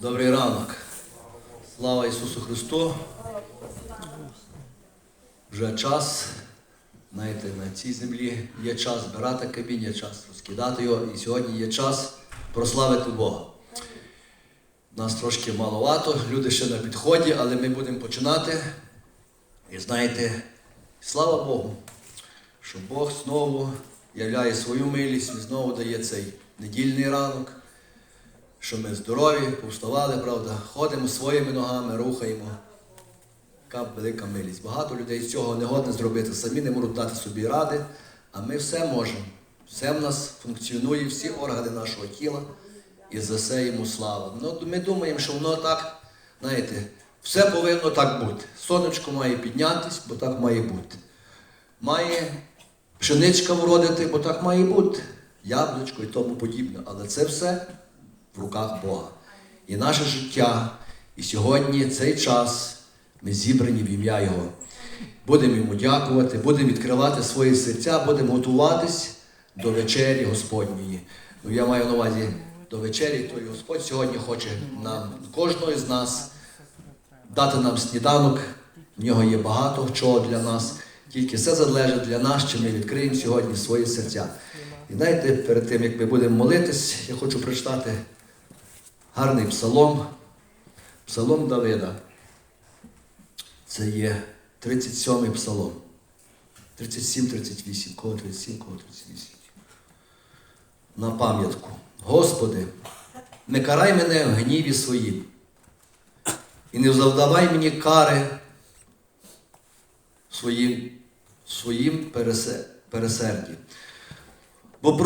Добрий ранок. Слава Ісусу Христу. Вже час, знаєте, на цій землі є час збирати камінь, є час розкидати його, і сьогодні є час прославити Бога. Нас трошки маловато, люди ще на підході, але ми будемо починати. І знаєте, слава Богу, що Бог знову являє свою милість і знову дає цей недільний ранок що ми здорові, повставали, правда, ходимо своїми ногами, рухаємо. Яка велика милість. Багато людей з цього не годне зробити, самі не можуть дати собі ради, а ми все можемо. Все в нас функціонує, всі органи нашого тіла, і за це йому слава. Ну, ми думаємо, що воно так, знаєте, все повинно так бути. Сонечко має піднятись, бо так має бути. Має пшеничка вродити, бо так має бути. Яблучко і тому подібне. Але це все в руках Бога. І наше життя, і сьогодні цей час ми зібрані в ім'я Його. Будемо йому дякувати, будемо відкривати свої серця, будемо готуватись до вечері Господньої. Ну, я маю на увазі до вечері, то і Господь сьогодні хоче нам, кожного з нас, дати нам сніданок. В нього є багато чого для нас. Тільки все залежить для нас, чи ми відкриємо сьогодні свої серця. І знаєте, перед тим, як ми будемо молитись, я хочу прочитати гарний псалом, псалом Давида. Це є 37-й псалом. 37-38, кого 37, кого 38. На пам'ятку. Господи, не карай мене в гніві своїм. І не завдавай мені кари своїм, своїм пересе- пересерді. Бо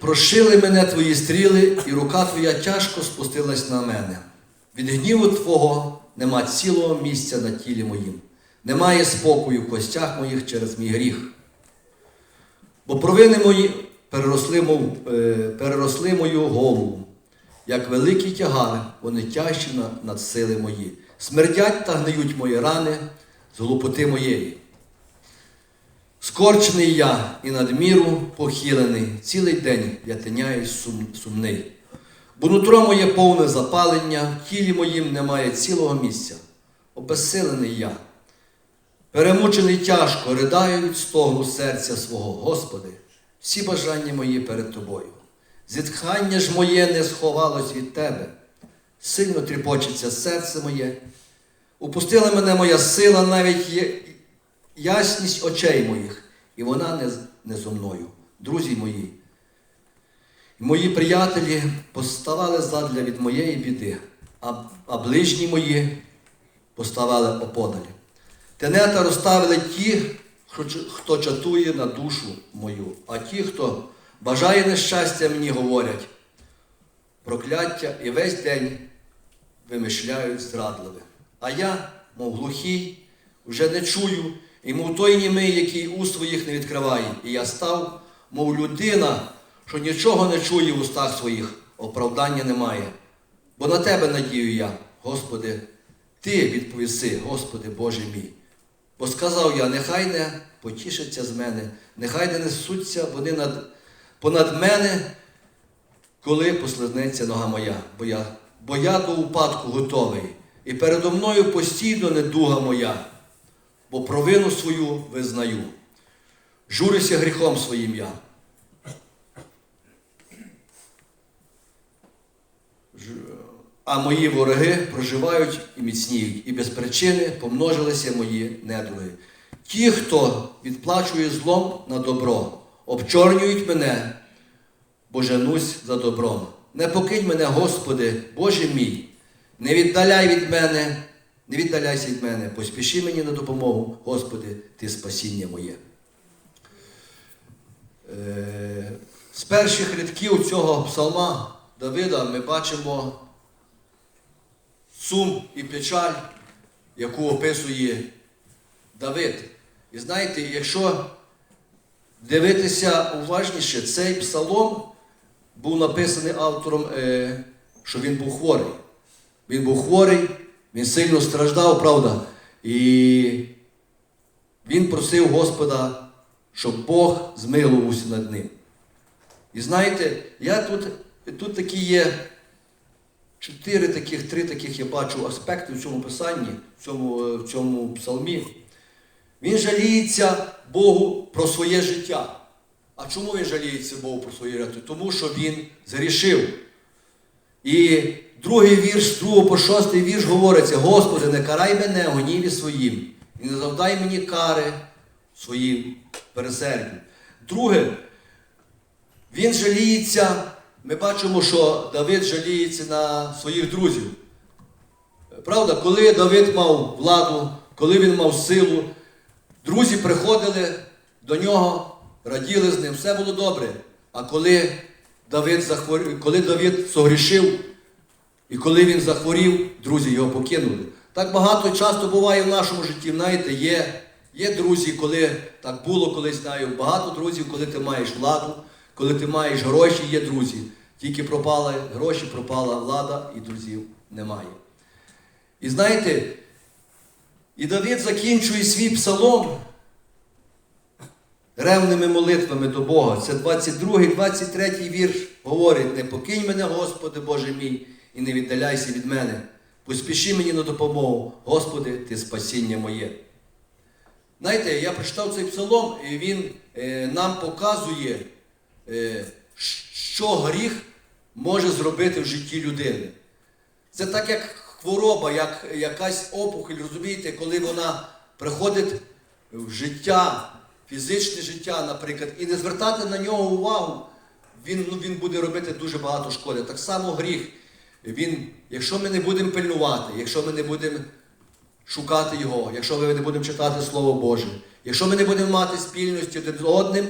прошили мене твої стріли, і рука твоя тяжко спустилась на мене. Від гніву Твого нема цілого місця на тілі моїм, немає спокою в костях моїх через мій гріх. Бо провини мої переросли, мов, е, переросли мою голову, як великі тягари, вони тяжчі над сили мої. Смердять та гниють мої рани з глупоти моєї. Скорчений я і надміру похилений, цілий день я тиняюсь сум, сумний. Бо нутро моє повне запалення, в тілі моїм немає цілого місця. Обезсилений я. Перемучений тяжко, ридаю від стогну серця свого, Господи, всі бажання мої перед Тобою. Зітхання ж моє не сховалось від Тебе. Сильно тріпочеться серце моє. Упустила мене моя сила, навіть ясність очей моїх, і вона не, не зо мною. Друзі мої, мої приятелі поставали задля від моєї біди, а, а ближні мої поставали оподалі. Тенета розставили ті, хто чатує на душу мою, а ті, хто бажає нещастя, мені говорять прокляття і весь день вимишляють зрадливе. А я, мов глухий, вже не чую, і мов той німий, який уст своїх не відкриває. І я став, мов людина, що нічого не чує в устах своїх, оправдання немає. Бо на тебе надію я, Господи, Ти відповіси, Господи Боже мій. Бо сказав я, нехай не потішаться з мене, нехай не несуться вони над, понад мене, коли послизнеться нога моя, бо я, бо я до упадку готовий, і передо мною постійно недуга моя, бо провину свою визнаю. Журюся гріхом своїм я. А мої вороги проживають і міцніють, і без причини помножилися мої недруги. Ті, хто відплачує злом на добро, обчорнюють мене, бо женусь за добром. Не покинь мене, Господи, Боже мій, не віддаляй від мене, не віддаляйся від мене, поспіши мені на допомогу, Господи, Ти спасіння моє. Е, З перших рядків цього псалма Давида ми бачимо сум і печаль, яку описує Давид. І знаєте, якщо дивитися уважніше, цей псалом був написаний автором, е, що він був хворий. Він був хворий, він сильно страждав, правда. І він просив Господа, щоб Бог змилувався над ним. І знаєте, я тут, тут такі є чотири таких, три таких я бачу аспекти в цьому писанні, в цьому, е, в цьому псалмі. Він жаліється Богу про своє життя. А чому він жаліється Богу про своє життя? Тому що він згрішив. І другий вірш, з 2 по 6 вірш говориться: Господи, не карай мене в гніві своїм, і не завдай мені кари своїм пересердям. Друге, він жаліється. Ми бачимо, що Давид жаліється на своїх друзів. Правда, коли Давид мав владу, коли він мав силу, друзі приходили до нього, раділи з ним, все було добре. А коли Давид, захворів, коли Давид согрішив, і коли він захворів, друзі його покинули. Так багато часто буває в нашому житті, знаєте, є, є друзі, коли так було колись знаю, багато друзів, коли ти маєш владу, коли ти маєш гроші, є друзі. Тільки пропали гроші, пропала влада і друзів немає. І знаєте, і Давид закінчує свій псалом ревними молитвами до Бога. Це 22, 23 вірш говорить: не покинь мене, Господи Боже мій, і не віддаляйся від мене. Поспіши мені на допомогу, Господи, Ти спасіння моє. Знаєте, я прочитав цей псалом, і він е, нам показує, е, що гріх може зробити в житті людини. Це так як хвороба, як якась опухоль, розумієте, коли вона приходить в життя, фізичне життя, наприклад, і не звертати на нього увагу, він, ну, він буде робити дуже багато шкоди. Так само гріх. Він, якщо ми не будемо пильнувати, якщо ми не будемо шукати його, якщо ми не будемо читати Слово Боже, якщо ми не будемо мати спільності один з одним,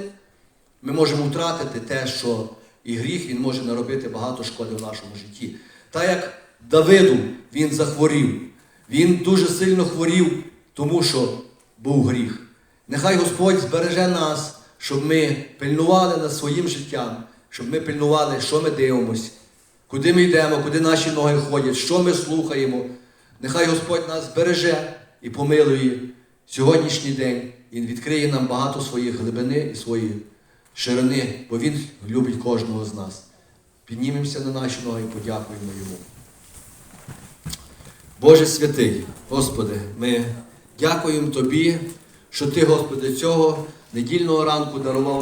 ми можемо втратити те, що і гріх він може наробити багато шкоди в нашому житті. Так як Давиду він захворів, він дуже сильно хворів, тому що був гріх. Нехай Господь збереже нас, щоб ми пильнували над своїм життям, щоб ми пильнували, що ми дивимося, куди ми йдемо, куди наші ноги ходять, що ми слухаємо. Нехай Господь нас збереже і помилує сьогоднішній день. Він відкриє нам багато своїх глибини і своєї ширини, бо Він любить кожного з нас. Піднімемося на наші ноги і подякуємо Йому. Боже святий, Господи, ми дякуємо Тобі, що Ти, Господи, цього недільного ранку дарував.